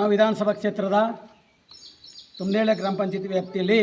ಒಣ ವಿಧಾನಸಭಾ ಕ್ಷೇತ್ರದ ತುಮ್ನೇಳೆ ಗ್ರಾಮ ಪಂಚಾಯತಿ ವ್ಯಾಪ್ತಿಯಲ್ಲಿ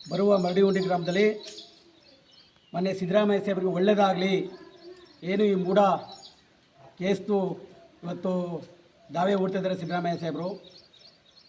ಬರುವ ಮರಡಿಗುಂಡಿ ಗ್ರಾಮದಲ್ಲಿ ಮೊನ್ನೆ ಸಿದ್ದರಾಮಯ್ಯ ಸಾಹೇಬರಿಗೆ ಒಳ್ಳೆಯದಾಗಲಿ ಏನು ಈ ಮೂಡ ಕೇಸ್ದು ಇವತ್ತು ದಾವೆ ಹೂಡ್ತಿದ್ದಾರೆ ಸಿದ್ದರಾಮಯ್ಯ ಸಾಹೇಬರು.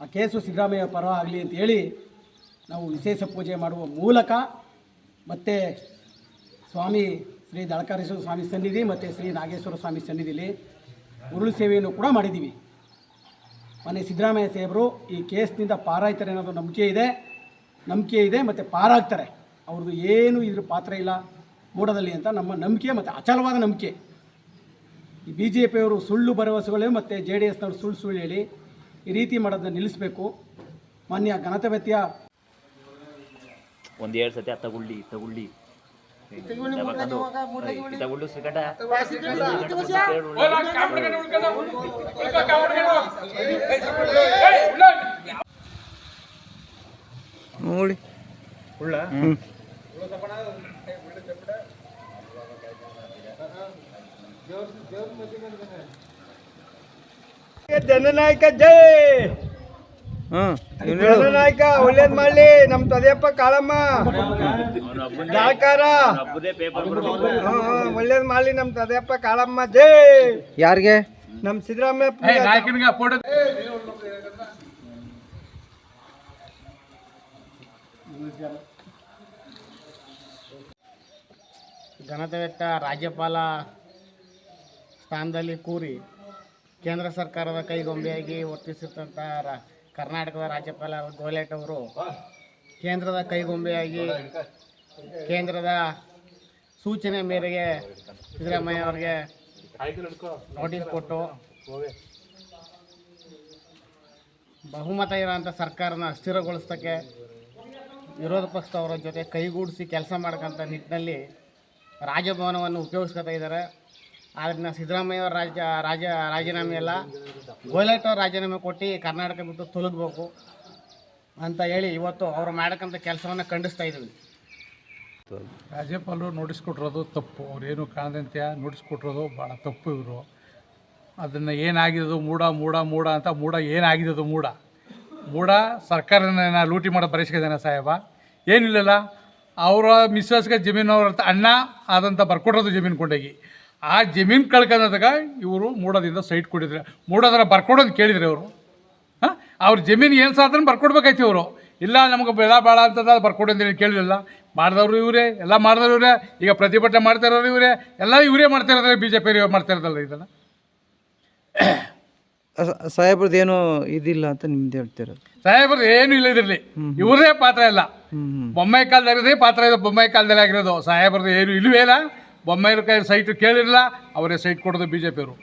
ಆ ಕೇಸು ಸಿದ್ದರಾಮಯ್ಯ ಪರ ಆಗಲಿ ಅಂತೇಳಿ ನಾವು ವಿಶೇಷ ಪೂಜೆ ಮಾಡುವ ಮೂಲಕ ಮತ್ತು ಸ್ವಾಮಿ ಶ್ರೀ ದಳಕಾರೇಶ್ವರ ಸ್ವಾಮಿ ಸನ್ನಿಧಿ ಮತ್ತು ಶ್ರೀ ನಾಗೇಶ್ವರ ಸ್ವಾಮಿ ಸನ್ನಿಧಿಲಿ ಉರುಳು ಸೇವೆಯನ್ನು ಕೂಡ ಮಾಡಿದ್ದೀವಿ. ಮೊನ್ನೆ ಸಿದ್ದರಾಮಯ್ಯ ಸಾಹೇಬರು, ಈ ಕೇಸ್ನಿಂದ ಪಾರಾಯ್ತಾರೆ ಅನ್ನೋದು ನಂಬಿಕೆ ಇದೆ. ನಂಬಿಕೆ ಇದೆ ಮತ್ತು ಪಾರಾಗ್ತಾರೆ. ಅವ್ರದ್ದು ಏನು ಇದ್ರ ಪಾತ್ರ ಇಲ್ಲ ಮೂಡದಲ್ಲಿ ಅಂತ ನಮ್ಮ ನಂಬಿಕೆ ಮತ್ತು ಅಚಲವಾದ ನಂಬಿಕೆ. ಈ ಬಿ ಜೆ ಪಿಯವರು ಸುಳ್ಳು ಭರವಸೆಗಳು ಮತ್ತು ಜೆ ಡಿ ಎಸ್ನವರು ಸುಳ್ಳು ಸುಳ್ಳು ಹೇಳಿ ಈ ರೀತಿ ಮಾಡೋದನ್ನ ನಿಲ್ಲಿಸಬೇಕು. ಮಾನ್ಯ ಘನತವ್ಯತ್ಯ ಒಂದು ಎರಡು ಸತಿ ತಗೊಳ್ಳಿ ತಗೊಳ್ಳಿ. ತಗೊಳ್ಳು ಶ್ರೀಕಂಠ ನೋಡಿ. ಉಳ್ಳ? ಜನನಾಯಕ ಜೈ! ಜನನಾಯಕ ಒಳ್ಳೇದ್ ಮಾಡ್ಲಿ. ನಮ್ ತದೆಯಪ್ಪ ಕಾಳಮ್ಮ. ಸಹಕಾರ ಒಳ್ಳೇದ್ ಮಾಡ್ಲಿ ನಮ್ ತದೆಯಪ್ಪ ಕಾಳಮ್ಮ. ಜೈ. ಯಾರಿಗೆ? ನಮ್ ಸಿದ್ದರಾಮಯ್ಯ ಫೋಟೋ ಘನತೆವೆತ್ತ ರಾಜ್ಯಪಾಲ ಸ್ಥಾನದಲ್ಲಿ ಕೂರಿ ಕೇಂದ್ರ ಸರ್ಕಾರದ ಕೈಗೊಂಬೆಯಾಗಿ ವರ್ತಿಸಿರ್ತಂಥ ರ ಕರ್ನಾಟಕದ ರಾಜ್ಯಪಾಲ ಗೋಲೆಟ್ ಅವರು ಕೇಂದ್ರದ ಕೈಗೊಂಬೆಯಾಗಿ ಕೇಂದ್ರದ ಸೂಚನೆ ಮೇರೆಗೆ ಸಿದ್ದರಾಮಯ್ಯ ಅವರಿಗೆ ನೋಟಿಸ್ ಕೊಟ್ಟು ಬಹುಮತ ಇರೋಂಥ ಸರ್ಕಾರನ ಅಸ್ಥಿರಗೊಳಿಸೋಕ್ಕೆ ವಿರೋಧ ಪಕ್ಷದವರ ಜೊತೆ ಕೈಗೂಡಿಸಿ ಕೆಲಸ ಮಾಡ್ಕೊಂಥ ನಿಟ್ಟಿನಲ್ಲಿ ರಾಜಭವನವನ್ನು ಉಪಯೋಗಿಸ್ಕೊತಾ ಇದ್ದಾರೆ. ಆದ್ದರಿಂದ ಸಿದ್ದರಾಮಯ್ಯ ರಾಜ್ಯ ರಾಜ ರಾಜೀನಾಮೆ ಎಲ್ಲ ಗೋಲೆಟ್ ಅವ್ರ ರಾಜೀನಾಮೆ ಕೊಟ್ಟು ಕರ್ನಾಟಕ ಬಿಟ್ಟು ತೊಲಗಬೇಕು ಅಂತ ಹೇಳಿ ಇವತ್ತು ಅವರು ಮಾಡಕ್ಕಂಥ ಕೆಲಸವನ್ನು ಖಂಡಿಸ್ತಾ ಇದ್ದೀವಿ. ರಾಜ್ಯಪಾಲರು ನೋಟಿಸ್ ಕೊಟ್ಟಿರೋದು ತಪ್ಪು. ಅವ್ರೇನು ಕಾಣದಂತೆ ನೋಟಿಸ್ ಕೊಟ್ಟಿರೋದು ಭಾಳ ತಪ್ಪು ಇವರು. ಅದನ್ನು ಏನಾಗಿರೋದು ಮೂಡ ಮೂಡ ಮೂಡ ಅಂತ ಮೂಡ ಏನಾಗಿರೋದು ಮೂಡ? ಮೂಡ ಸರ್ಕಾರನ ಲೂಟಿ ಮಾಡೋ ಬರೆಸ್ಕಿದ್ದಾನೆ ಸಾಹೇಬ? ಏನಿಲ್ಲಲ್ಲ, ಅವರ ಮಿಸ್ಸಸ್ಗೆ ಜಮೀನು ಅವ್ರ ಅಣ್ಣ ಆದಂಥ ಬರ್ಕೊಟ್ಟಿರೋದು ಜಮೀನು ಕೊಂಡೋಗಿ. ಆ ಜಮೀನು ಕಳ್ಕೊಂಡಾಗ ಇವರು ಮೂಡದಿಂದ ಸೈಟ್ ಕೊಟ್ಟಿದ್ರೆ ಮೂಡೋದ್ರ ಬರ್ಕೊಡೋದು ಕೇಳಿದ್ರೆ ಅವರು ಹಾಂ? ಅವ್ರ ಜಮೀನು ಏನು ಸಾಧನ ಬರ್ಕೊಡ್ಬೇಕಾಯ್ತು ಇವರು. ಇಲ್ಲ ನಮಗೆ ಬೇಡ ಭಾಳ ಅಂತದ ಬರ್ಕೊಡೋದು ಅಂತ ಕೇಳಿರಲಿಲ್ಲ. ಮಾಡಿದವರು ಇವರೇ ಎಲ್ಲ ಮಾಡಿದವರು ಇವರೇ. ಈಗ ಪ್ರತಿಭಟನೆ ಮಾಡ್ತಾ ಇರೋರು ಇವರೇ. ಎಲ್ಲ ಇವರೇ ಮಾಡ್ತಾ ಇರೋದ್ರೆ ಬಿ ಜೆ ಪಿ ಮಾಡ್ತಾ ಇರೋದಲ್ಲ ಇದನ್ನು ಸಾಹೇಬ್ರದ್ದು ಏನು ಇದಿಲ್ಲ ಅಂತ ನಿಮ್ದು ಹೇಳ್ತಿರೋದು ಸಾಹೇಬ್ರದ್ದು ಏನು ಇಲ್ಲ ಇದ್ರಲ್ಲಿ. ಇವರೇ ಪಾತ್ರ ಇಲ್ಲ. ಬೊಮ್ಮಾಯಿ ಕಾಲದಾಗಿರೋದೇ ಪಾತ್ರ ಇದೆ. ಬೊಮ್ಮಾಯಿ ಕಾಲದಲ್ಲಿ ಆಗಿರೋದು. ಸಾಹೇಬ್ರದ್ದು ಏನು ಇಲ್ಲವೇ ಇಲ್ಲ. ಬೊಮ್ಮಾಯಿ ಕೈ ಸೈಟ್ ಕೇಳಿರಲಿಲ್ಲ ಅವರೇ ಸೈಟ್ ಕೊಡೋದು ಬಿ ಜೆ ಪಿಯವರು